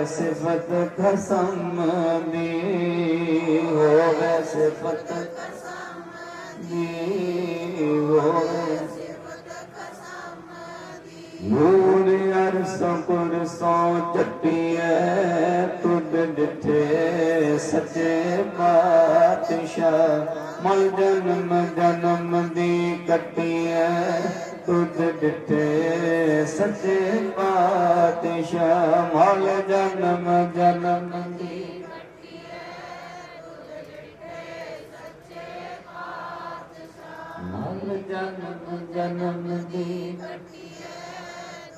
ਹੋਵੇ ਸਿਫਤ ਖਸਮ ਦੀ ਹੋਵੇ ਸਿਫਤ ਦੀ ਹੋਵੇ ਨੂਰ ਅਰਸੋਂ ਕੁਰਸੋਂ ਚੱਟੀਐ ਤੁਧ ਡਿਠੇ ਸੱਚੇ ਪਾਤਸ਼ਾਹ। ਮਲ ਜਨਮ ਜਨਮ ਦੀ ਕੱਟੀਐ ਤੁਧ ਡਿਠੇ ਸੱਚੇ ਪਾਤਸ਼ਾਹ, ਮਲ ਜਨਮ ਜਨਮ। ਦੀ ਮਲ ਜਨਮ ਜਨਮ ਦੀ।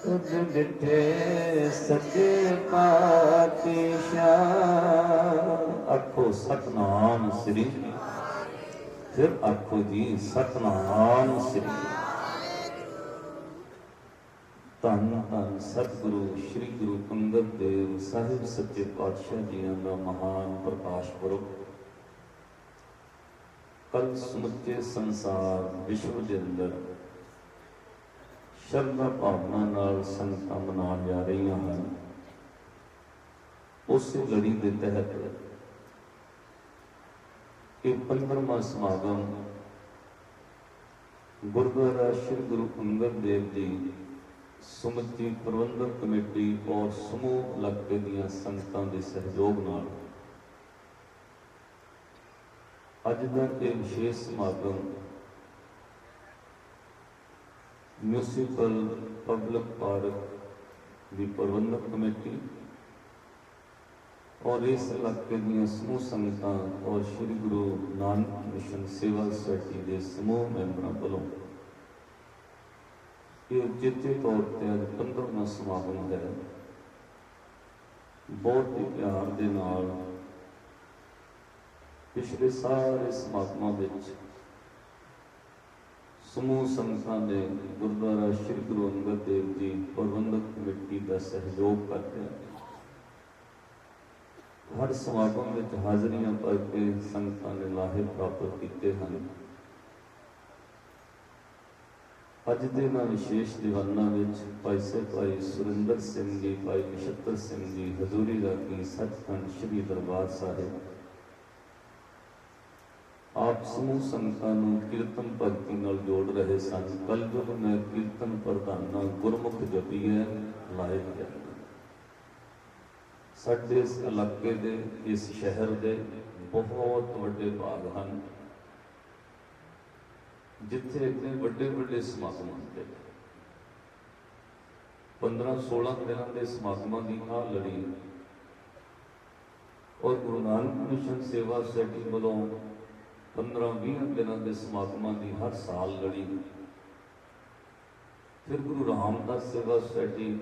ਤੁਧ ਡਿਠੇ ਸੱਚੇ ਪਾਤਸ਼ਾਹ। ਆਖੋ ਸਤਨਾਮ ਸ੍ਰੀ। ਫਿਰ ਆਖੋ ਜੀ, ਸਤਨਾਮ ਸ੍ਰੀ। ਧੰਨ ਧੰਨ ਸਤਿਗੁਰੂ, ਸ੍ਰੀ ਗੁਰੂ ਅੰਗਦ ਦੇਵ ਸਾਹਿਬ ਸੱਚੇ ਪਾਤਸ਼ਾਹ ਜੀਆਂ ਦਾ ਮਹਾਨ ਪ੍ਰਕਾਸ਼ ਪੁਰਬ। ਕੱਲ ਸਮੁੱਚੇ ਸੰਸਾਰ, ਵਿਸ਼ਵ ਦੇ ਅੰਦਰ ਸ਼ਰਧਾ ਭਾਵਨਾ ਨਾਲ ਸੰਗਤਾਂ ਮਨਾ ਜਾ ਰਹੀਆਂ ਹਨ। ਉਸ ਲੜੀ ਦੇ ਤਹਿਤ ਇਹ 15ਵਾਂ ਸਮਾਗਮ ਗੁਰਦੁਆਰਾ ਸ੍ਰੀ ਗੁਰੂ ਅੰਗਦ ਦੇਵ ਜੀ ਸਮੁੱਚੀ ਪ੍ਰਬੰਧਕ ਕਮੇਟੀ ਔਰ ਸਮੂਹ ਇਲਾਕੇ ਦੀਆਂ ਸੰਗਤਾਂ ਦੇ ਸਹਿਯੋਗ ਨਾਲ ਅੱਜ ਦਾ ਇਹ ਵਿਸ਼ੇਸ਼ ਸਮਾਗਮ ਮਿਊਨਿਸਪਲ ਪਬਲਿਕ ਪਾਰਕ ਦੀ ਪ੍ਰਬੰਧਕ ਕਮੇਟੀ ਔਰ ਇਸ ਇਲਾਕੇ ਦੀਆਂ ਸਮੂਹ ਸੰਗਤਾਂ ਔਰ ਸ੍ਰੀ ਗੁਰੂ ਨਾਨਕ ਮਿਸ਼ਨ ਸੇਵਾ ਸੁਸਾਇਟੀ ਦੇ ਸਮੂਹ ਮੈਂਬਰਾਂ ਵੱਲੋਂ ਇਹ ਉਚੇਚੇ ਤੌਰ ਤੇ ਅੱਜ 15ਵਾਂ ਸਮਾਗਮ ਹੈ। ਬਹੁਤ ਹੀ ਪਿਆਰ ਦੇ ਨਾਲ ਪਿਛਲੇ ਸਾਰੇ ਸਮਾਗਮਾਂ ਵਿੱਚ ਸਮੂਹ ਸੰਗਤਾਂ ਦੇ ਗੁਰਦੁਆਰਾ ਸ੍ਰੀ ਗੁਰੂ ਅੰਗਦ ਦੇਵ ਜੀ ਪ੍ਰਬੰਧਕ ਕਮੇਟੀ ਦਾ ਸਹਿਯੋਗ ਕਰਦੇ ਹਰ ਸਮਾਗਮ ਵਿੱਚ ਹਾਜ਼ਰੀਆਂ ਭਰ ਕੇ ਸੰਗਤਾਂ ਨੇ ਲਾਹੇ ਪ੍ਰਾਪਤ ਕੀਤੇ ਹਨ। ਅੱਜ ਦੇ ਨਾਲ ਵਿਸ਼ੇਸ਼ ਦੀਵਾਨਾਂ ਵਿੱਚ ਭਾਈ ਸਾਹਿਬ, ਭਾਈ ਸੁਰਿੰਦਰ ਸਿੰਘ ਜੀ, ਭਾਈ ਨਛੱਤਰ ਸਿੰਘ ਜੀ, ਹਜ਼ੂਰੀ ਰਾਗੀ ਸੱਚਖੰਡ ਸ੍ਰੀ ਦਰਬਾਰ ਸਾਹਿਬ। ਆਪ ਸਮੂਹ ਸੰਗਤਾਂ ਨੂੰ ਕੀਰਤਨ ਭਗਤੀ ਨਾਲ ਜੋੜ ਰਹੇ ਸਨ। ਕੱਲ ਜਦੋਂ ਮੈਂ ਕੀਰਤਨ ਪ੍ਰਧਾਨਾਂ ਗੁਰਮੁਖ ਜਪੀਏ, ਲਾਇਕ ਹੈ। ਸਾਡੇ ਇਸ ਇਲਾਕੇ ਦੇ, ਇਸ ਸ਼ਹਿਰ ਦੇ ਬਹੁਤ ਵੱਡੇ ਬਾਗ ਹਨ। ਜਿੱਥੇ ਆਪਣੇ ਵੱਡੇ ਵੱਡੇ ਸਮਾਗਮ ਹੁੰਦੇ ਨੇ। 15 16 ਦਿਨਾਂ ਦੇ ਸਮਾਗਮਾਂ ਦੀ ਆਹ ਲੜੀ। ਔਰ ਗੁਰੂ ਨਾਨਕ ਮਿਸ਼ਨ ਸੇਵਾ ਸੁਸਾਇਟੀ ਵੱਲੋਂ 15 20 ਦਿਨਾਂ ਦੇ ਸਮਾਗਮਾਂ ਦੀ ਹਰ ਸਾਲ ਲੜੀ। ਫਿਰ ਗੁਰੂ ਰਾਮਦਾਸ ਸੇਵਾ ਸੁਸਾਇਟੀ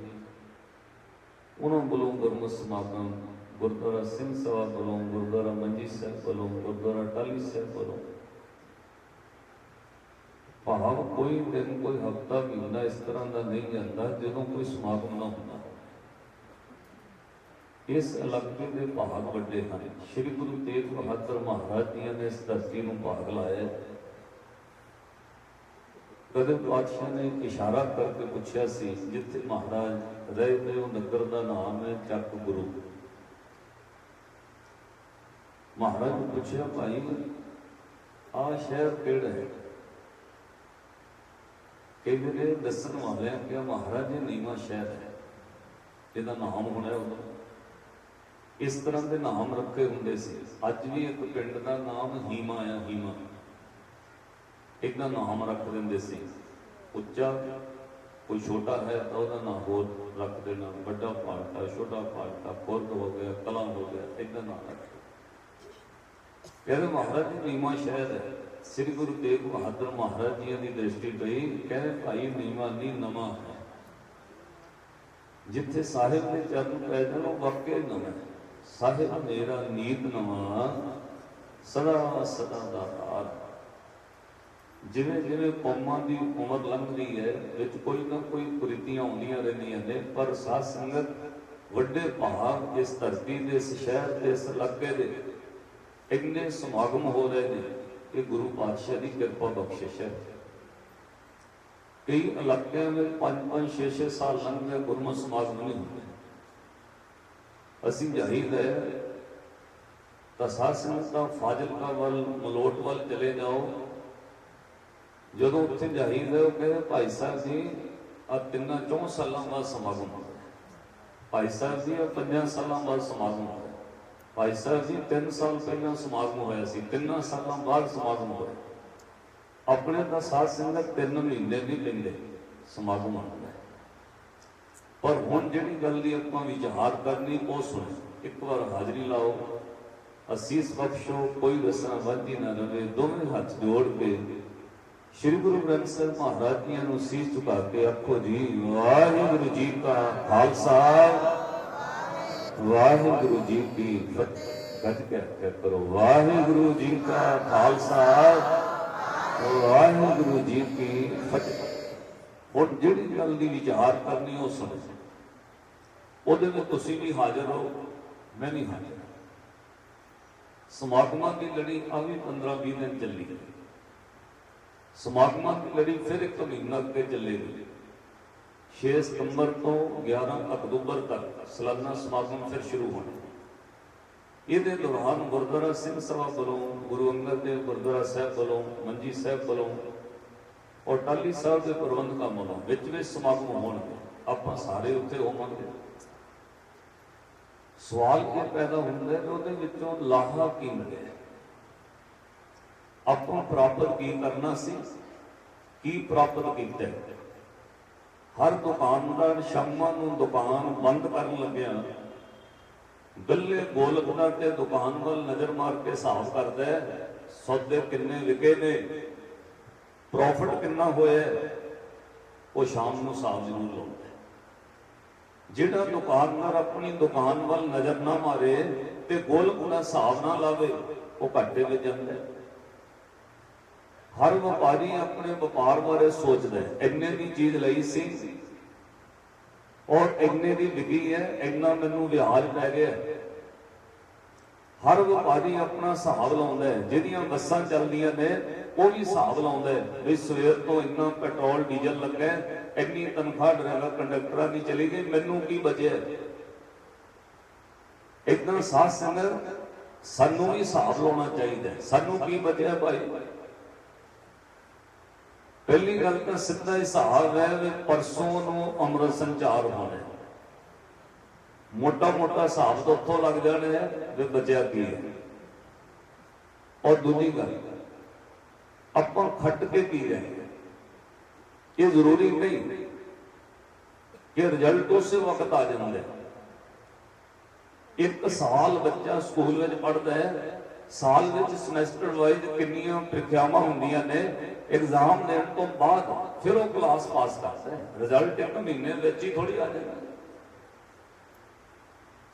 ਉਹਨਾਂ ਵੱਲੋਂ ਗੁਰਮਤਿ ਸਮਾਗਮ, ਗੁਰਦੁਆਰਾ ਸਿੰਘ ਸਭਾ ਵੱਲੋਂ, ਗੁਰਦੁਆਰਾ ਮੰਜੀ ਸਾਹਿਬ ਵੱਲੋਂ, ਗੁਰਦੁਆਰਾ ਟਾਲੀ ਸਾਹਿਬ ਵੱਲੋਂ ਭਾਵ ਕੋਈ ਦਿਨ, ਕੋਈ ਹਫਤਾ, ਮਹੀਨਾ ਇਸ ਤਰ੍ਹਾਂ ਦਾ ਨਹੀਂ ਜਾਂਦਾ ਜਦੋਂ ਕੋਈ ਸਮਾਗਮ ਨਾ ਹੁੰਦਾ। ਇਸ ਇਲਾਕੇ ਦੇ ਭਾਗ ਵੱਡੇ ਹਨ। ਸ੍ਰੀ ਗੁਰੂ ਤੇਗ ਬਹਾਦਰ ਮਹਾਰਾਜ ਜੀ ਨੇ ਇਸ ਧਰਤੀ ਨੂੰ ਭਾਗ ਲਾਇਆ। ਕਦੇ ਪਾਤਸ਼ਾਹ ਨੇ ਇਸ਼ਾਰਾ ਕਰਕੇ ਪੁੱਛਿਆ ਸੀ, ਜਿੱਥੇ ਮਹਾਰਾਜ ਰਹੇ ਨੇ ਉਹ ਨਗਰ ਦਾ ਨਾਮ ਹੈ ਚੱਕ ਗੁਰੂ। ਮਹਾਰਾਜ ਨੂੰ ਪੁੱਛਿਆ, ਭਾਈ ਆ ਸ਼ਹਿਰ ਕਿਹੜਾ ਹੈ? ਕਹਿੰਦੇ ਨੇ ਦੱਸਣ ਵਾਲਿਆਂ ਕਿ ਮਹਾਰਾਜ ਇਹ ਨੀਵਾਂ ਸ਼ਹਿਰ ਹੈ ਇਹਦਾ ਨਾਮ ਹੋਣਾ ਉਦੋਂ। ਇਸ ਤਰ੍ਹਾਂ ਦੇ ਨਾਮ ਰੱਖੇ ਹੁੰਦੇ ਸੀ। ਅੱਜ ਵੀ ਇੱਕ ਪਿੰਡ ਦਾ ਨਾਮ ਹੀਮਾ ਆ, ਹੀਮਾ। ਇੱਕ ਦਾ ਨਾਮ ਰੱਖ ਦਿੰਦੇ ਸੀ। ਉੱਚਾ, ਕੋਈ ਛੋਟਾ ਹੈ ਤਾਂ ਉਹਦਾ ਨਾਮ ਹੋਰ ਰੱਖ ਦੇਣਾ। ਵੱਡਾ ਪਾਲਟਾ ਛੋਟਾ ਪਾਲਟਾ ਖੁਰਦ ਹੋ ਗਿਆ, ਕਲਾ ਹੋ ਗਿਆ, ਇਹਦਾ ਨਾਮ ਰੱਖ ਕਹਿੰਦੇ ਮਹਾਰਾਜ ਜੀ ਨੀਮਾ ਸ਼ਹਿਰ ਹੈ। ਸ੍ਰੀ ਗੁਰੂ ਤੇਗ ਬਹਾਦਰ ਮਹਾਰਾਜ ਜੀ ਦੀ ਦ੍ਰਿਸ਼ਟੀ ਪਈ ਕਹਿੰਦੇ ਭਾਈ ਨੀਮਾ ਨਹੀਂ ਹੈ। ਜਿੱਥੇ ਸਾਹਿਬ ਦੇ ਚਰਨ ਪੈ ਜਾਣ ਉਹ ਵਾਕਿਆ ਹੀ ਸਾਹਿਬ, ਮੇਰਾ ਨੀਤ ਨਵਾਂ, ਸਦਾ ਸਦਾ ਦਾ ਤਾਰ ਜਿਵੇਂ ਜਿਵੇਂ ਕੌਮਾਂ ਦੀ ਉਮਰ ਲੰਘਦੀ ਹੈ, ਵਿੱਚ ਕੋਈ ਨਾ ਕੋਈ ਕੁਰੀਤੀਆਂ ਆਉਂਦੀਆਂ ਰਹਿੰਦੀਆਂ ਨੇ, ਪਰ ਸਾਧ ਸੰਗਤ ਵੱਡੇ ਭਾਗ ਇਸ ਧਰਤੀ ਦੇ, ਇਸ ਸ਼ਹਿਰ ਦੇ, ਇਸ ਇਲਾਕੇ ਦੇ ਇੰਨੇ ਸਮਾਗਮ ਹੋ ਰਹੇ ਨੇ। ਇਹ ਗੁਰੂ ਪਾਤਸ਼ਾਹ ਦੀ ਕਿਰਪਾ ਬਖਸ਼ਿਸ਼ ਹੈ। ਕਈ ਇਲਾਕਿਆਂ ਵਿੱਚ 5 5 6 6 ਸਾਲ ਲੰਘ ਗਏ ਗੁਰਮਤਿ ਸਮਾਗਮ ਨਹੀਂ ਹੁੰਦੇ। ਅਸੀਂ ਜਾਈਦਾ ਹੈ ਤਾਂ ਸਾਧ ਸੰਗਤਾਂ ਫਾਜ਼ਿਲਕਾ ਵੱਲ, ਮਲੋਟ ਵੱਲ ਚਲੇ ਜਾਓ। ਜਦੋਂ ਉੱਥੇ ਜਾਈਦਾ ਉਹ ਕਹਿੰਦੇ ਭਾਈ ਸਾਹਿਬ ਜੀ ਆ ਤਿੰਨਾਂ ਚੌਂ ਸਾਲਾਂ ਬਾਅਦ ਸਮਾਗਮ ਹੋਇਆ ਭਾਈ ਸਾਹਿਬ ਜੀ ਆ ਪੰਜਾਂ ਸਾਲਾਂ ਬਾਅਦ ਸਮਾਗਮ ਹੋਇਆ ਭਾਈ ਸਾਹਿਬ ਜੀ 3 ਸਾਲ ਪਹਿਲਾਂ ਸਮਾਗਮ ਹੋਇਆ ਸੀ। ਤਿੰਨਾਂ ਸਾਲਾਂ ਬਾਅਦ ਸਮਾਗਮ ਹੋਇਆ। ਆਪਣੇ ਤਾਂ ਸਾਧ ਸੰਗਤ ਤਿੰਨ ਮਹੀਨੇ ਨਹੀਂ ਲੈਂਦੇ ਸਮਾਗਮ ਆਉਂਦਾ ਪਰ ਹੁਣ ਜਿਹੜੀ ਗੱਲ ਦੀ ਆਪਾਂ ਵਿਚਾਰ ਕਰਨੀ, ਉਹ ਸੁਣੋ। ਇੱਕ ਵਾਰ ਹਾਜ਼ਰੀ ਲਾਓ। ਅਸੀਸ ਬਖਸ਼ੋ, ਕੋਈ ਰਸਨਾ ਵਾਧੀ ਨਾ ਰਵੇ। ਦੋਵੇਂ ਹੱਥ ਜੋੜ ਕੇ ਸ੍ਰੀ ਗੁਰੂ ਗ੍ਰੰਥ ਸਾਹਿਬ ਮਹਾਰਾਜ ਜੀ ਨੂੰ ਸੀਸ ਝੁਕਾ ਕੇ ਆਖੋ ਜੀ, ਵਾਹਿਗੁਰੂ ਜੀ ਕਾ ਖਾਲਸਾ। ਵਾਹਿਗੁਰੂ ਜੀ ਕੀ ਫਤਿਹ। ਗੱਜ ਕਰੋ। ਵਾਹਿਗੁਰੂ ਜੀ ਕਾ ਖਾਲਸਾ। ਵਾਹਿਗੁਰੂ ਜੀ ਕੀ ਫਤਿਹ। ਹੁਣ ਜਿਹੜੀ ਗੱਲ ਦੀ ਵਿਚਾਰ ਕਰਨੀ ਉਹ ਸਮਝ ਉਹਦੇ ਵਿੱਚ ਤੁਸੀਂ ਵੀ ਹਾਜ਼ਰ ਹੋ, ਮੈਂ ਵੀ ਹਾਜ਼ਰ ਹਾਂ। ਸਮਾਗਮਾਂ ਦੀ ਲੜੀ ਆ ਵੀ 15 20 ਦਿਨ ਚੱਲੀ। ਸਮਾਗਮਾਂ ਦੀ ਲੜੀ ਫਿਰ ਇੱਕ ਮਹੀਨਾ ਅੱਗੇ ਚੱਲੇਗੀ। 6 ਸਤੰਬਰ ਤੋਂ 11 ਅਕਤੂਬਰ ਤੱਕ ਸਾਲਾਨਾ ਸਮਾਗਮ ਫਿਰ ਸ਼ੁਰੂ ਹੋਣਾ। ਇਹਦੇ ਦੌਰਾਨ ਗੁਰਦੁਆਰਾ ਸਿੰਘ ਸਭਾ ਵੱਲੋਂ, ਗੁਰੂ ਅੰਗਦ ਦੇਵ ਗੁਰਦੁਆਰਾ ਸਾਹਿਬ ਵੱਲੋਂ, ਮੰਜੀ ਸਾਹਿਬ ਵੱਲੋਂ ਔਰ ਟਾਲੀ ਸਾਹਿਬ ਦੇ ਪ੍ਰਬੰਧਕਾਂ ਵੱਲੋਂ ਵਿੱਚ ਵਿੱਚ ਸਮਾਗਮ ਹੋਣਗੇ। ਆਪਾਂ ਸਾਰੇ ਉੱਥੇ ਹੋਵਾਂਗੇ। ਸਵਾਲ ਇਹ ਪੈਦਾ ਹੁੰਦਾ ਹੈ ਕਿ ਉਹਦੇ ਵਿੱਚੋਂ ਲਾਹਾ ਕੀ ਮਿਲਿਆ? ਆਪਾਂ ਪ੍ਰਾਪਤ ਕੀ ਕਰਨਾ ਸੀ? ਕੀ ਪ੍ਰਾਪਤ ਕੀਤਾ ਹਰ ਦੁਕਾਨਦਾਰ ਸ਼ਾਮਾਂ ਨੂੰ ਦੁਕਾਨ ਬੰਦ ਕਰਨ ਲੱਗਿਆ ਗੱਲੇ ਗੋਲਕ ਦਾ ਤੇ ਦੁਕਾਨ ਵੱਲ ਨਜ਼ਰ ਮਾਰ ਕੇ ਹਿਸਾਬ ਕਰਦਾ ਹੈ, ਸੌਦੇ ਕਿੰਨੇ ਵਿਕੇ ਨੇ ਪ੍ਰੋਫਿਟ ਕਿੰਨਾ ਹੋਇਆ ਉਹ ਸ਼ਾਮ ਨੂੰ ਹਿਸਾਬ ਜ਼ਰੂਰ ਲਾਉਂਦਾ ਜਿਹੜਾ ਦੁਕਾਨਦਾਰ ਆਪਣੀ ਦੁਕਾਨ ਵੱਲ ਨਜ਼ਰ ਨਾ ਮਾਰੇ ਤੇ ਗੋਲਕ ਦਾ ਹਿਸਾਬ ਨਾ ਲਾਵੇ, ਉਹ ਘਾਟੇ ਵਿੱਚ ਜਾਂਦਾ ਹੈ। ਹਰ ਵਪਾਰੀ ਆਪਣੇ ਵਪਾਰ ਬਾਰੇ ਸੋਚਦਾ ਹੈ। ਇੰਨੇ ਦੀ ਚੀਜ਼ ਲਈ ਸੀ ਔਰ ਇੰਨੇ ਦੀ ਵਿਕੀ ਹੈ, ਇੰਨਾ ਮੈਨੂੰ ਵਿਆਜ ਪੈ ਗਿਆ ਹਰ ਵਪਾਰੀ ਆਪਣਾ ਹਿਸਾਬ ਲਾਉਂਦਾ ਹੈ। ਜਿਹਦੀਆਂ ਬੱਸਾਂ ਚੱਲਦੀਆਂ ਨੇ, ਉਹ ਵੀ ਹਿਸਾਬ ਲਾਉਂਦਾ ਹੈ। ਵੀ ਸਵੇਰ ਤੋਂ ਇੰਨਾ ਪੈਟਰੋਲ, ਡੀਜ਼ਲ ਲੱਗਾ ਇੰਨੀ ਤਨਖਾਹ ਡਰਾਈਵਰ ਕੰਡਕਟਰਾਂ ਦੀ ਚਲੀ ਗਈ, ਮੈਨੂੰ ਕੀ ਬਚਿਆ? ਇਦਾਂ ਸਾਧ ਸੰਗਤ ਸਾਨੂੰ ਵੀ ਹਿਸਾਬ ਲਾਉਣਾ ਚਾਹੀਦਾ ਸਾਨੂੰ ਕੀ ਬਚਿਆ ਭਾਈ? ਪਹਿਲੀ ਗੱਲ ਤਾਂ ਸਿੱਧਾ ਹਿਸਾਬ ਹੈ ਵੀ ਪਰਸੋਂ ਨੂੰ ਅੰਮ੍ਰਿਤ ਸੰਚਾਰ ਹੋਣਾ ਮੋਟਾ ਮੋਟਾ ਹਿਸਾਬ ਤਾਂ ਉੱਥੋਂ ਲੱਗ ਜਾਣਾ ਹੈ ਵੀ ਬਚਿਆ ਕੀ ਹੈ। ਔਰ ਦੂਜੀ ਗੱਲ, ਆਪਾਂ ਖੱਟ ਕੇ ਕੀ ਰਹੇ ਇਹ ਜ਼ਰੂਰੀ ਨਹੀਂ ਕਿ ਰਿਜ਼ਲਟ ਉਸੇ ਵਕਤ ਆ ਜਾਂਦਾ ਇੱਕ ਸਾਲ ਬੱਚਾ ਸਕੂਲ ਵਿੱਚ ਪੜ੍ਹਦਾ ਹੈ, ਸਾਲ ਵਿੱਚ ਸਮੈਸਟਰ ਵਾਈਜ਼ ਕਿੰਨੀਆਂ ਪ੍ਰੀਖਿਆਵਾਂ ਹੁੰਦੀਆਂ ਨੇ ਇਗਜ਼ਾਮ ਦੇਣ ਤੋਂ ਬਾਅਦ ਫਿਰ ਉਹ ਕਲਾਸ ਪਾਸ ਕਰਦਾ ਹੈ ਰਿਜ਼ਲਟ ਇੱਕ ਮਹੀਨੇ ਵਿੱਚ ਹੀ ਥੋੜੀ ਆ ਜਾਂਦਾ।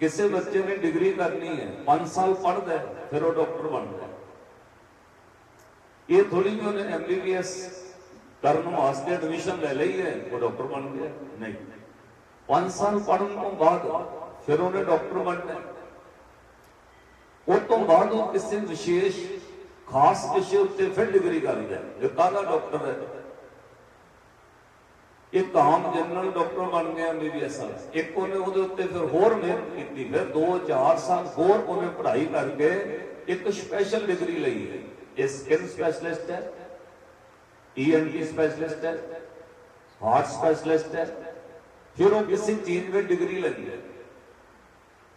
ਕਿਸੇ ਬੱਚੇ ਨੇ ਡਿਗਰੀ ਕਰਨੀ ਹੈ 5 ਸਾਲ ਪੜ੍ਹਦਾ ਫਿਰ ਉਹ ਡਾਕਟਰ ਬਣਦਾ ਇਹ ਥੋੜੀ ਵੀ ਉਹਨੇ ਐਮਬੀਬੀਐਸ ਕਰਨ ਵਾਸਤੇ ਐਡਮਿਸ਼ਨ ਲੈ ਲਈ ਹੈ, ਉਹ ਡਾਕਟਰ ਬਣ ਗਿਆ। ਨਹੀਂ। 5 ਸਾਲ ਪੜ੍ਹਨ ਤੋਂ ਬਾਅਦ ਫਿਰ ਉਹਨੇ ਡਾਕਟਰ ਬਣਨਾ ਹੈ। ਉਹ ਤੋਂ ਬਾਅਦ ਉਹ ਕਿਸੇ ਵਿਸ਼ੇਸ਼ ਖਾਸ ਵਿਸ਼ੇ ਉੱਤੇ ਫਿਰ ਡਿਗਰੀ ਕਰਦਾ ਹੈ। ਜੋ ਕਾਹਦਾ ਡਾਕਟਰ ਹੈ? ਇੱਕ ਆਮ ਜਨਰਲ ਡਾਕਟਰ ਬਣ ਗਿਆ ਐਮਬੀਬੀਐਸ ਵਾਲਾ। ਇੱਕ ਉਹਨੇ ਉਹਦੇ ਉੱਤੇ ਫਿਰ ਹੋਰ ਮਿਹਨਤ ਕੀਤੀ, ਫਿਰ 2-4 ਸਾਲ ਹੋਰ ਉਹਨੇ ਪੜ੍ਹਾਈ ਕਰਕੇ ਇੱਕ ਸਪੈਸ਼ਲ ਡਿਗਰੀ ਲਈ ਹੈ। ਇਹ ਸਕਿਨ ਸਪੈਸ਼ਲਿਸਟ ਹੈ ਈਐਨਟੀ ਸਪੈਸ਼ਲਿਸਟ ਹੈ ਹਾਰਟ ਸਪੈਸ਼ਲਿਸਟ ਹੈ, ਫਿਰ ਉਹ ਕਿਸੇ ਚੀਜ਼ ਵਿੱਚ ਡਿਗਰੀ ਲਈ ਹੈ।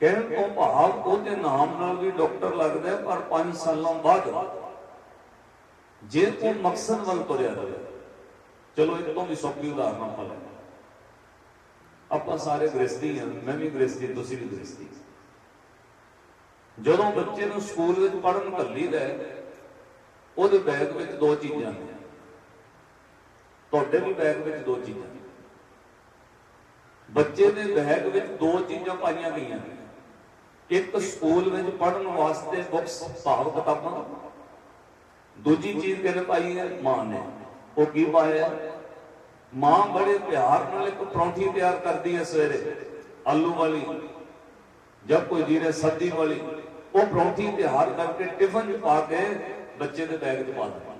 ਕਹਿਣ ਤੋਂ ਭਾਵ ਉਹਦੇ ਨਾਮ ਨਾਲ ਵੀ ਡਾਕਟਰ ਲੱਗਦਾ ਪਰ 5 ਸਾਲਾਂ ਬਾਅਦ ਜੇ ਉਹ ਮਕਸਦ ਵੱਲ ਤੁਰਿਆ ਰਹੇ। ਚਲੋ ਇੱਕ ਤੋਂ ਵੀ ਸੌਖੀ ਉਦਾਹਰਨ ਆਪਾਂ ਲੈ ਆਪਾਂ ਸਾਰੇ ਗ੍ਰਸਤੀ ਹਾਂ, ਮੈਂ ਵੀ ਗ੍ਰਸਤੀ ਤੁਸੀਂ ਵੀ ਗ੍ਰਸਤੀ ਜਦੋਂ ਬੱਚੇ ਨੂੰ ਸਕੂਲ ਵਿੱਚ ਪੜ੍ਹਨ ਘੱਲੀਦਾ ਹੈ, ਉਹਦੇ ਬੈਗ ਵਿੱਚ ਦੋ ਚੀਜ਼ਾਂ ਨੇ। ਤੁਹਾਡੇ ਵੀ ਬੈਗ ਵਿੱਚ ਦੋ ਚੀਜ਼ਾਂ ਨੇ। ਬੱਚੇ ਦੇ ਬੈਗ ਵਿੱਚ ਦੋ ਚੀਜ਼ਾਂ ਪਾਈਆਂ ਗਈਆਂ ਨੇ। ਇੱਕ ਸਕੂਲ ਵਿੱਚ ਪੜਨ ਵਾਸਤੇ ਬੁੱਕਸ ਹਿਸਾਬ ਕਿਤਾਬਾਂ। ਦੂਜੀ ਚੀਜ਼ ਕਿਹਨੇ ਪਾਈ ਹੈ, ਮਾਂ ਨੇ। ਉਹ ਕੀ ਪਾਇਆ? ਮਾਂ ਬੜੇ ਪਿਆਰ ਨਾਲ ਇੱਕ ਪਰੌਂਠੀ ਤਿਆਰ ਕਰਦੀ ਹੈ ਸਵੇਰੇ, ਆਲੂ ਵਾਲੀ ਜਦ ਕੋਈ ਜੀਰੇ ਸਬਜ਼ੀ ਵਾਲੀ। ਉਹ ਪਰੌਂਠੀ ਤਿਆਰ ਕਰਕੇ ਟਿਫਨ 'ਚ ਪਾ ਕੇ ਬੱਚੇ ਦੇ ਬੈਗ 'ਚ ਪਾ ਦਿੰਦੀ।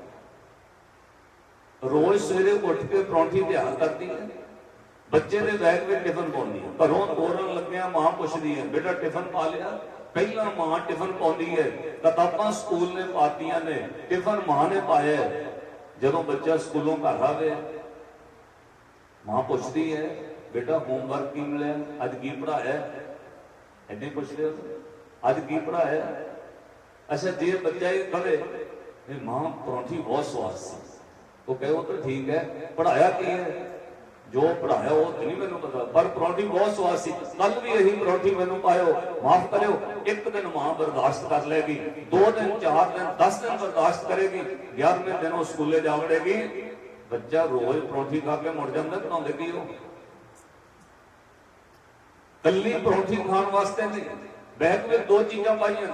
ਰੋਜ਼ ਸਵੇਰੇ ਉੱਠ ਕੇ ਪਰੌਂਠੀ ਤਿਆਰ ਕਰਦੀ ਹੈ। ਬੱਚੇ ਦੇ ਬੈਗ ਵਿੱਚ ਟਿਫਨ ਪਾਉਂਦੀ ਹੈ। ਘਰੋਂ ਤੋਰਨ ਲੱਗਿਆ ਮਾਂ ਪੁੱਛਦੀ ਹੈ, ਬੇਟਾ, ਟਿਫਨ ਪਾ ਲਿਆ? ਪਹਿਲਾਂ ਮਾਂ ਟਿਫਨ ਪਾਉਂਦੀ ਹੈ। ਕਿਤਾਬਾਂ ਸਕੂਲ ਨੇ ਪਾਤੀਆਂ ਨੇ, ਟਿਫਨ ਮਾਂ ਨੇ ਪਾਇਆ ਜਦੋਂ ਬੱਚਾ ਸਕੂਲੋਂ ਘਰ ਆਵੇ, ਮਾਂ ਪੁੱਛਦੀ ਹੈ, ਬੇਟਾ ਹੋਮਵਰਕ ਕੀ ਮਿਲਿਆ? ਅੱਜ ਕੀ ਪੜਾਇਆ ਐਨੇ ਪੁੱਛਦੇ ਹੋ ਅੱਜ ਕੀ ਪੜਾਇਆ ਅੱਛਾ, ਜੇ ਬੱਚਾ ਇਹ ਕਵੇ ਵੀ ਮਾਂ ਪਰੌਂਠੀ ਬਹੁਤ ਸਵਾਦ ਸੀ। ਉਹ ਕਹੇ, ਉਹ ਤਾਂ ਠੀਕ ਹੈ ਪੜਾਇਆ ਕੀ ਹੈ? ਜੋ ਪੜਾਇਆ ਉਹ ਤਾਂ ਨਹੀਂ ਮੈਨੂੰ ਪਤਾ, ਪਰ ਪਰੌਂਠੀ ਬਹੁਤ ਸਵਾਦ ਸੀ। ਕੱਲ ਵੀ ਇਹੀ ਪਰੌਂਠੀ ਮੈਨੂੰ ਪਾਇਓ, ਮਾਫ ਕਰਿਓ, ਇੱਕ ਦਿਨ ਮਾਂ ਬਰਦਾਸ਼ਤ ਕਰ ਲੇਗੀ ਦੋ ਦਿਨ, ਚਾਰ ਦਿਨ 10 ਦਿਨ ਬਰਦਾਸ਼ਤ ਕਰੇਗੀ 11ਵੇਂ ਦਿਨ ਉਹ ਸਕੂਲੇ ਜਾ ਵੜੇਗੀ। ਬੱਚਾ ਰੋਜ਼ ਪਰੌਂਠੀ ਖਾ ਕੇ ਮੁੜ ਜਾਂਦਾ, ਬਣਾਉਂਦੇ ਕੀ ਉਹ ਕੱਲੀ ਪਰੌਂਠੀ ਖਾਣ ਵਾਸਤੇ ਨਹੀਂ, ਬੈਗ ਵਿੱਚ ਦੋ ਚੀਜ਼ਾਂ ਪਾਈਆਂ।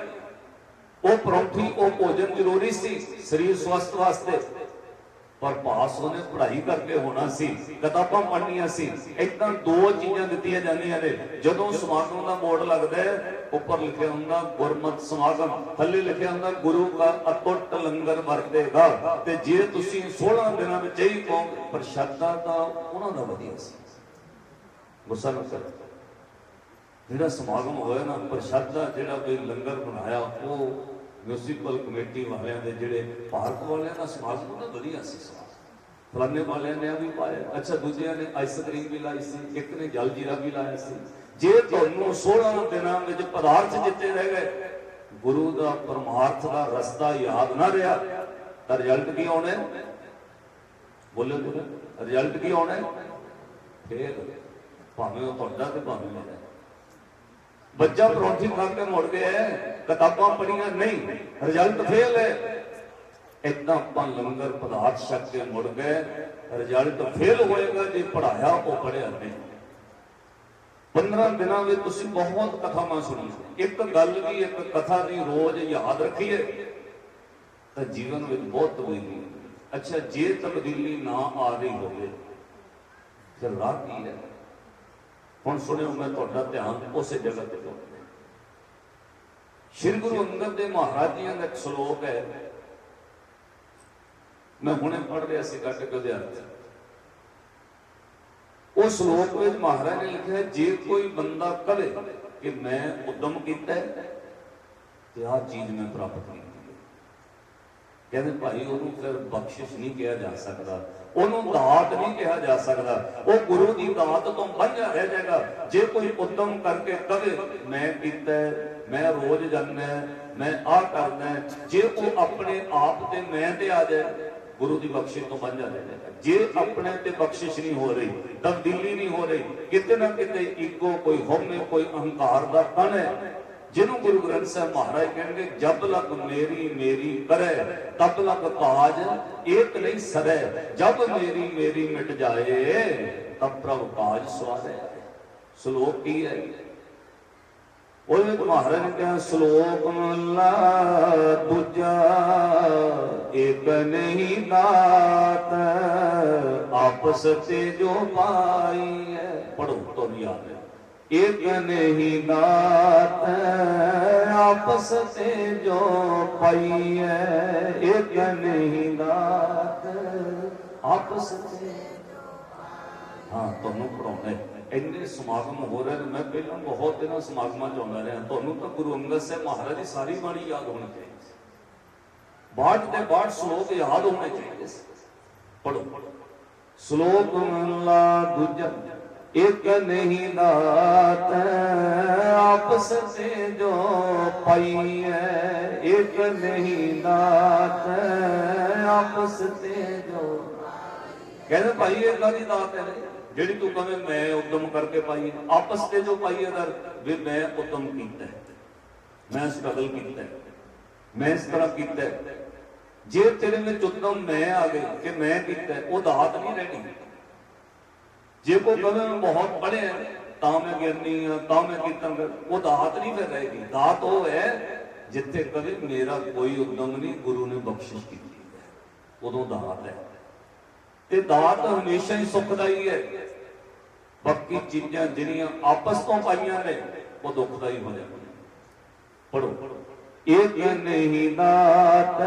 ਉਹ ਪਰੌਂਠੀ, ਉਹ ਭੋਜਨ ਜ਼ਰੂਰੀ ਸੀ, ਸਰੀਰ ਸਵਸਥ ਵਾਸਤੇ। ਪਰ ਪਾਸ ਉਹਨੇ ਪੜ੍ਹਾਈ ਕਰਕੇ ਹੋਣਾ ਸੀ, ਕਿਤਾਬਾਂ ਪੜ੍ਹਨੀਆਂ ਸੀ ਇਦਾਂ ਦੋ ਚੀਜ਼ਾਂ ਦਿੱਤੀਆਂ ਜਾਂਦੀਆਂ ਨੇ। ਜਦੋਂ ਸਮਾਗਮ ਦਾ ਬੋਰਡ ਲੱਗਦਾ ਉੱਪਰ ਲਿਖਿਆ ਹੁੰਦਾ ਗੁਰਮਤ ਸਮਾਗਮ, ਥੱਲੇ ਲਿਖਿਆ ਹੁੰਦਾ ਗੁਰੂ ਦਾ ਅਟੁੱਟ ਲੰਗਰ ਵਰਤੇਗਾ। ਤੇ ਜੇ ਤੁਸੀਂ 16 ਦਿਨਾਂ ਵਿੱਚ ਹੀ ਕਹੋ ਪ੍ਰਸ਼ਾਦਾ ਤਾਂ ਉਹਨਾਂ ਦਾ ਵਧੀਆ ਸੀ। ਗੁੱਸਾ ਨਾ ਕਰੋ। ਜਿਹੜਾ ਸਮਾਗਮ ਹੋਇਆ ਨਾ ਪ੍ਰਸ਼ਾਦਾ ਜਿਹੜਾ ਕੋਈ ਲੰਗਰ ਬਣਾਇਆ, ਉਹ ਮਿਊਨਿਸਪਲ ਕਮੇਟੀ ਵਾਲਿਆਂ ਦੇ ਜਿਹੜੇ ਪਾਰਕ ਵਾਲਿਆਂ ਦਾ ਸਮਾਜ ਉਹਦਾ ਵਧੀਆ ਸੀ ਸਮਾਗਮ ਫਲਾਣੇ ਵਾਲਿਆਂ ਨੇ ਆ ਵੀ ਪਾਇਆ। ਅੱਛਾ, ਦੂਜਿਆਂ ਨੇ ਆਈਸਕ੍ਰੀਮ ਵੀ ਲਾਈ ਸੀ, ਇੱਕ ਨੇ ਜਲ ਜੀਰਾ ਵੀ ਲਾਇਆ ਸੀ। ਜੇ ਤੁਹਾਨੂੰ 16 ਦਿਨਾਂ ਵਿੱਚ ਪਦਾਰਥ ਜਿੱਤੇ ਰਹਿ ਗਏ, ਗੁਰੂ ਦਾ ਪਰਮਾਰਥ ਦਾ ਰਸਤਾ ਯਾਦ ਨਾ ਰਿਹਾ, ਤਾਂ ਰਿਜ਼ਲਟ ਕੀ ਆਉਣਾ? ਹੈ? ਬੋਲੋ ਬੋਲੋ ਰਿਜ਼ਲਟ ਕੀ ਆਉਣਾ? ਫੇਰ ਭਾਵੇਂ ਉਹ ਤੁਹਾਡਾ ਤੇ ਭਾਵੇਂ ਮੇਰਾ। ਬੱਚਾ ਪਰੌਂਠੀ ਖਾ ਕੇ ਮੁੜ ਗਿਆ ਕਿਤਾਬਾਂ ਪੜ੍ਹੀਆਂ, ਨਹੀਂ ਰਿਜ਼ਲਟ ਫੇਲ ਹੈ। ਇਦਾਂ ਆਪਾਂ ਲੰਗਰ ਪਦਾਰਥ ਛਕ ਕੇ ਮੁੜ ਗਏ ਰਿਜ਼ਲਟ ਫੇਲ ਹੋਏਗਾ, ਜੇ ਪੜਾਇਆ ਉਹ ਪੜਿਆ ਨਹੀਂ। 15 ਦਿਨਾਂ ਵਿੱਚ ਤੁਸੀਂ ਬਹੁਤ ਕਥਾਵਾਂ ਸੁਣੀ ਇੱਕ ਗੱਲ ਦੀ ਇੱਕ ਕਥਾ ਦੀ ਰੋਜ਼ ਯਾਦ ਰੱਖੀਏ, ਤਾਂ ਜੀਵਨ ਵਿੱਚ ਬਹੁਤ ਤਬਦੀਲੀ। ਅੱਛਾ, ਜੇ ਤਬਦੀਲੀ ਨਾ ਆ ਰਹੀ ਹੋਵੇ, ਫਿਰ ਰਾਹ ਕੀ ਹੈ? ਹੁਣ ਸੁਣਿਓ, ਮੈਂ ਤੁਹਾਡਾ ਧਿਆਨ ਉਸੇ ਜਗ੍ਹਾ ਤੇ ਲਾਉਂਦਾ। ਸ਼੍ਰੀ ਗੁਰੂ ਅੰਗਦ ਦੇਵ ਮਹਾਰਾਜ ਜੀ ਦਾ ਇੱਕ ਸ਼ਲੋਕ ਹੈ। ਮੈਂ ਹੁਣੇ ਪੜ੍ਹ ਰਿਹਾ ਸੀ ਗੱਟ ਕੇ ਅਰਥ ਉਹ ਸ਼ਲੋਕ ਵਿੱਚ ਮਹਾਰਾਜ ਨੇ ਲਿਖਿਆ, ਜੇ ਕੋਈ ਬੰਦਾ ਕਵੇ ਕਿ ਮੈਂ ਉਦਮ ਕੀਤਾ ਤੇ ਆਹ ਚੀਜ਼ ਮੈਂ ਪ੍ਰਾਪਤ ਕੀਤੀ ਕਹਿੰਦੇ ਭਾਈ, ਉਹਨੂੰ ਫਿਰ ਬਖਸ਼ਿਸ਼ ਨਹੀਂ ਕਿਹਾ ਜਾ ਸਕਦਾ। ਉਹਨੂੰ ਦਾਤ ਨਹੀਂ ਕਿਹਾ ਜਾ ਸਕਦਾ। ਉਹ ਗੁਰੂ ਦੀ ਦਾਤ ਤੋਂ ਵਾਂਝਾ ਰਹਿ ਜਾਏਗਾ। ਜੇ ਕੋਈ ਉਦਮ ਕਰਕੇ ਕਵੇ ਮੈਂ ਕੀਤਾ ਮੈਂ ਰੋਜ਼ ਜਾਂਦਾ ਮੈਂ ਆਹ ਕਰਦਾ ਜੇ ਉਹ ਆਪਣੇ ਆਪ ਤੇ ਮੈਂ ਤੇ ਆ ਜਾਏ, ਗੁਰੂ ਦੀ ਬਖਸ਼ਿਸ਼ ਤੋਂ ਵਾਂਝਾ ਰਹਿ ਜਾਏਗਾ। ਜੇ ਆਪਣੇ ਤੇ ਬਖਸ਼ਿਸ਼ ਨਹੀਂ ਹੋ ਰਹੀ, ਤਬਦੀਲੀ ਨਹੀਂ ਹੋ ਰਹੀ, ਕਿਤੇ ਨਾ ਕਿਤੇ ਇੱਕੋ ਕੋਈ ਹਉਮੈ, ਕੋਈ ਅਹੰਕਾਰ ਦਾ ਕਣ ਹੈ। ਜਿਹਨੂੰ ਗੁਰੂ ਗ੍ਰੰਥ ਸਾਹਿਬ ਮਹਾਰਾਜ ਕਹਿੰਦੇ ਜਬ ਲਗ ਮੇਰੀ ਮੇਰੀ ਕਰੈ, ਤਬ ਲਗ ਕਾਜ ਏਕ ਨਹੀਂ ਸਰੈ, ਜਬ ਮੇਰੀ ਮੇਰੀ ਮਿਟ ਜਾਏ, ਤਬ ਪ੍ਰਭ ਕਾਜ ਸਵਾਰੇ। ਸ਼ਲੋਕ ਕੀ ਹੈ? ਉਹਦੇ ਮਹਾਰਾਜ ਨੇ ਕਿਹਾ, ਸ਼ਲੋਕ ਮੱਲਾ ਦੂਜਾ, ਏਕ ਨਹੀਂ ਦਾਤ ਆਪਸ ਤੇ ਜੋ ਪਾਈ ਹੈ। ਪੜੋ ਤੋਂ ਯਾਦ ਹੈ। ਏਕ ਨਹੀਂ ਦਾਤ ਆਪਸ ਤੇ ਜੋ ਪਾਈ ਹੈ ਏਕ ਦਾਤ ਆਪਸ ਤੇ ਹਾਂ। ਤੁਹਾਨੂੰ ਪੜਾਉਣਾ ਇੰਨੇ ਸਮਾਗਮ ਹੋ ਰਹੇ ਨੇ, ਮੈਂ ਪਹਿਲਾਂ ਬਹੁਤ ਦਿਨਾਂ ਸਮਾਗਮਾਂ ਚ ਆਉਂਦਾ ਰਿਹਾ। ਤੁਹਾਨੂੰ ਤਾਂ ਗੁਰੂ ਅੰਗਦ ਸਾਹਿਬ ਮਹਾਰਾਜ ਦੀ ਸਾਰੀ ਬਾਣੀ ਯਾਦ ਹੋਣੀ ਚਾਹੀਦੀ ਸੀ। ਬਾਟ ਤੇ ਬਾਟ ਸ਼ਲੋਕ ਯਾਦ ਹੋਣੇ ਚਾਹੀਦੇ ਪੜੋ ਸ਼ਲੋਕ ਮਹਲਾ ਦੂਜਾ। ਇੱਕ ਨਹੀਂ ਦਾਤ ਆਪਸ ਤੇ ਜੋ ਪਾਈ ਹੈ ਇੱਕ ਨਹੀਂ ਦਾਤ ਆਪਸ ਤੇ ਜੋ ਕਹਿੰਦੇ ਭਾਈ, ਇਹ ਕਾਦੀ ਦਾਤ ਹੈ ਜਿਹੜੀ ਤੂੰ ਕਵੇਂ ਮੈਂ ਉਦਮ ਕਰਕੇ ਪਾਈ ਆਪਸ ਤੇ ਜੋ ਪਾਈ ਹੈ ਵੀ ਮੈਂ ਉਦਮ ਕੀਤਾ ਮੈਂ ਸਟਰਗਲ ਕੀਤਾ ਮੈਂ ਇਸ ਤਰ੍ਹਾਂ ਕੀਤਾ ਜੇ ਤੇਰੇ ਵਿੱਚ ਉਦਮ ਮੈਂ ਆ ਗਈ ਕਿ ਮੈਂ ਕੀਤਾ ਉਹ ਦਾਤ ਨਹੀਂ ਰਹਿਣੀ। ਜੇ ਕੋਈ ਕਵੇ ਮੈਂ ਬਹੁਤ ਪੜ੍ਹਿਆ ਤਾਂ ਮੈਂ ਗਿਰਨੀ ਹਾਂ ਤਾਂ ਮੈਂ ਕੀਰਤਨ ਉਹ ਦਾਤ ਨਹੀਂ ਫਿਰ ਰਹੇਗੀ। ਦਾਤ ਉਹ ਹੈ ਜਿੱਥੇ ਕਦੇ ਮੇਰਾ ਕੋਈ ਉਦਮ ਨਹੀਂ, ਗੁਰੂ ਨੇ ਬਖਸ਼ਿਸ਼ ਕੀਤੀ ਉਦੋਂ ਦਾਤ ਹੈ। ਤੇ ਦਾਤ ਹਮੇਸ਼ਾ ਹੀ ਸੁਖਦਾਈ ਹੈ। ਬਾਕੀ ਚੀਜ਼ਾਂ ਜਿਹੜੀਆਂ ਆਪਸ ਤੋਂ ਪਾਈਆਂ ਨੇ, ਉਹ ਦੁਖਦਾਈ ਹੋ ਜਾਂਦੀਆਂ ਪੜੋ ਇੱਕ ਨਹੀਂ ਦਾਤ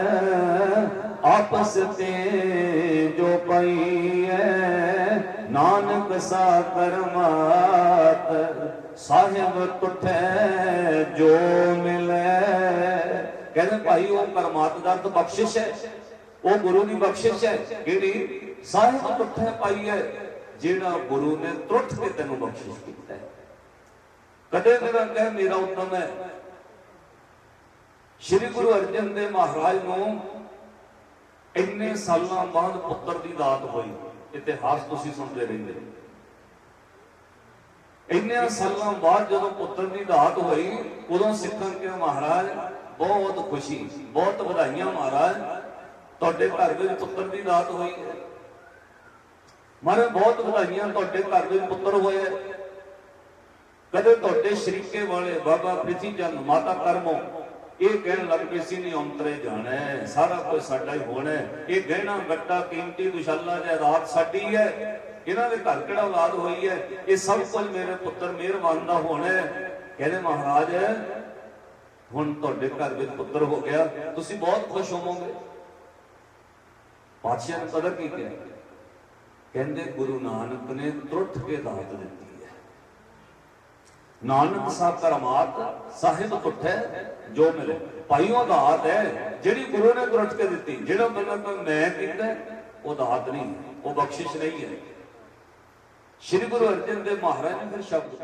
ਆਪਸ ਤੇ ਜੋ ਪਈ ਹੈ। ਨਾਨਕ ਸਾ ਕਰਮਾਤ ਸਾਹਿਬ ਤੁਠੈ ਜੋ ਮਿਲੈ। ਕਹਿੰਦੇ ਭਾਈ, ਉਹ ਪਰਮਾਤਮਾ ਦਾ ਤਾਂ ਬਖਸ਼ਿਸ਼ ਹੈ। ਉਹ ਗੁਰੂ ਦੀ ਬਖਸ਼ਿਸ਼ ਹੈ। ਕਿਹੜੀ ਸਾਹਿਬ ਤੁਠੇ ਪਾਈ ਹੈ, ਜਿਹੜਾ ਗੁਰੂ ਨੇ ਤੁਠ ਕੇ ਤੈਨੂੰ ਬਖਸ਼ਿਸ਼ ਕੀਤਾ ਹੈ। ਕਦੇ ਮੇਰਾ ਕਹਿ, ਮੇਰਾ ਉਤਮ ਹੈ। ਸ਼੍ਰੀ ਗੁਰੂ ਅਰਜਨ ਦੇਵ ਮਹਾਰਾਜ ਨੂੰ ਇੰਨੇ ਸਾਲਾਂ ਬਾਅਦ ਪੁੱਤਰ ਦੀ ਦਾਤ ਹੋਈ। ਇਤਿਹਾਸ ਤੁਸੀਂ ਸੁਣਦੇ ਰਹਿੰਦੇ ਇੰਨੇ ਸਾਲਾਂ ਬਾਅਦ ਜਦੋਂ ਪੁੱਤਰ ਦੀ ਦਾਤ ਹੋਈ, ਉਦੋਂ ਸਿੱਖਾਂ ਕਿ ਮਹਾਰਾਜ? ਬਹੁਤ ਖੁਸ਼ੀ, ਬਹੁਤ ਵਧਾਈਆਂ ਮਹਾਰਾਜ। ਤੁਹਾਡੇ ਘਰ ਵਿੱਚ ਪੁੱਤਰ ਦੀ ਦਾਤ ਹੋਈ ਹੈ। ਮਹਾਰਾਜ, ਬਹੁਤ ਵਧਾਈਆਂ ਤੁਹਾਡੇ ਘਰ ਵਿੱਚ ਪੁੱਤਰ ਹੋਏ ਕਦੇ ਤੁਹਾਡੇ ਸ਼ਰੀਕੇ ਵਾਲੇ ਬਾਬਾ ਪ੍ਰਿਥੀ ਚੰਦ ਮਾਤਾ ਕਰਮੋ ਇਹ ਕਹਿਣ ਲੱਗ ਪਏ ਸੀ ਨਹੀਂ ਅੰਤਰੇ ਜਾਣਾ ਹੈ, ਸਾਰਾ ਕੁਝ ਸਾਡਾ ਹੀ ਹੋਣਾ ਹੈ। ਇਹ ਗਹਿਣਾ ਗੱਟਾ ਕੀਮਤੀ ਦੁਸ਼ਾਲਾ ਜਾਇਦਾਦ ਸਾਡੀ ਹੈ ਇਹਨਾਂ ਦੇ ਘਰ ਕਿਹੜਾ ਔਲਾਦ ਹੋਈ ਹੈ? ਇਹ ਸਭ ਕੁਝ ਮੇਰੇ ਪੁੱਤਰ ਮਿਹਰਬਾਨ ਦਾ ਹੋਣਾ ਹੈ। ਕਹਿੰਦੇ ਮਹਾਰਾਜ ਹੁਣ ਤੁਹਾਡੇ ਘਰ ਵਿੱਚ ਪੁੱਤਰ ਹੋ ਗਿਆ ਤੁਸੀਂ ਬਹੁਤ ਖੁਸ਼ ਹੋਵੋਗੇ। ਪਾਤਸ਼ਾਹ ਨੇ ਕਦਰ ਕੀ ਕਿਹਾ? ਕਹਿੰਦੇ ਗੁਰੂ ਨਾਨਕ ਨੇ ਤੁਰਠ ਕੇ ਦਾਤ ਦਿੱਤੀ। ਨਾਨਕ ਸਾਹਿਬ ਕਰਮਾਤ ਸਾਹਿਬ ਤੁਠੈ ਜੋ ਮਿਲੇ ਭਾਈ ਉਹ ਦਾਤ ਹੈ, ਜਿਹੜੀ ਗੁਰੂ ਨੇ ਤੁਰਠ ਕੇ ਦਿੱਤੀ, ਜਿਹੜਾ ਬੰਦਾ ਮੈਂ ਕੀਤਾ ਉਹ ਦਾਤ ਨਹੀਂ ਉਹ ਬਖਸ਼ਿਸ਼ ਨਹੀਂ ਹੈ। ਸ਼੍ਰੀ ਗੁਰੂ ਅਰਜਨ ਦੇਵ ਮਹਾਰਾਜ ਨੇ ਫਿਰ ਸ਼ਬਦ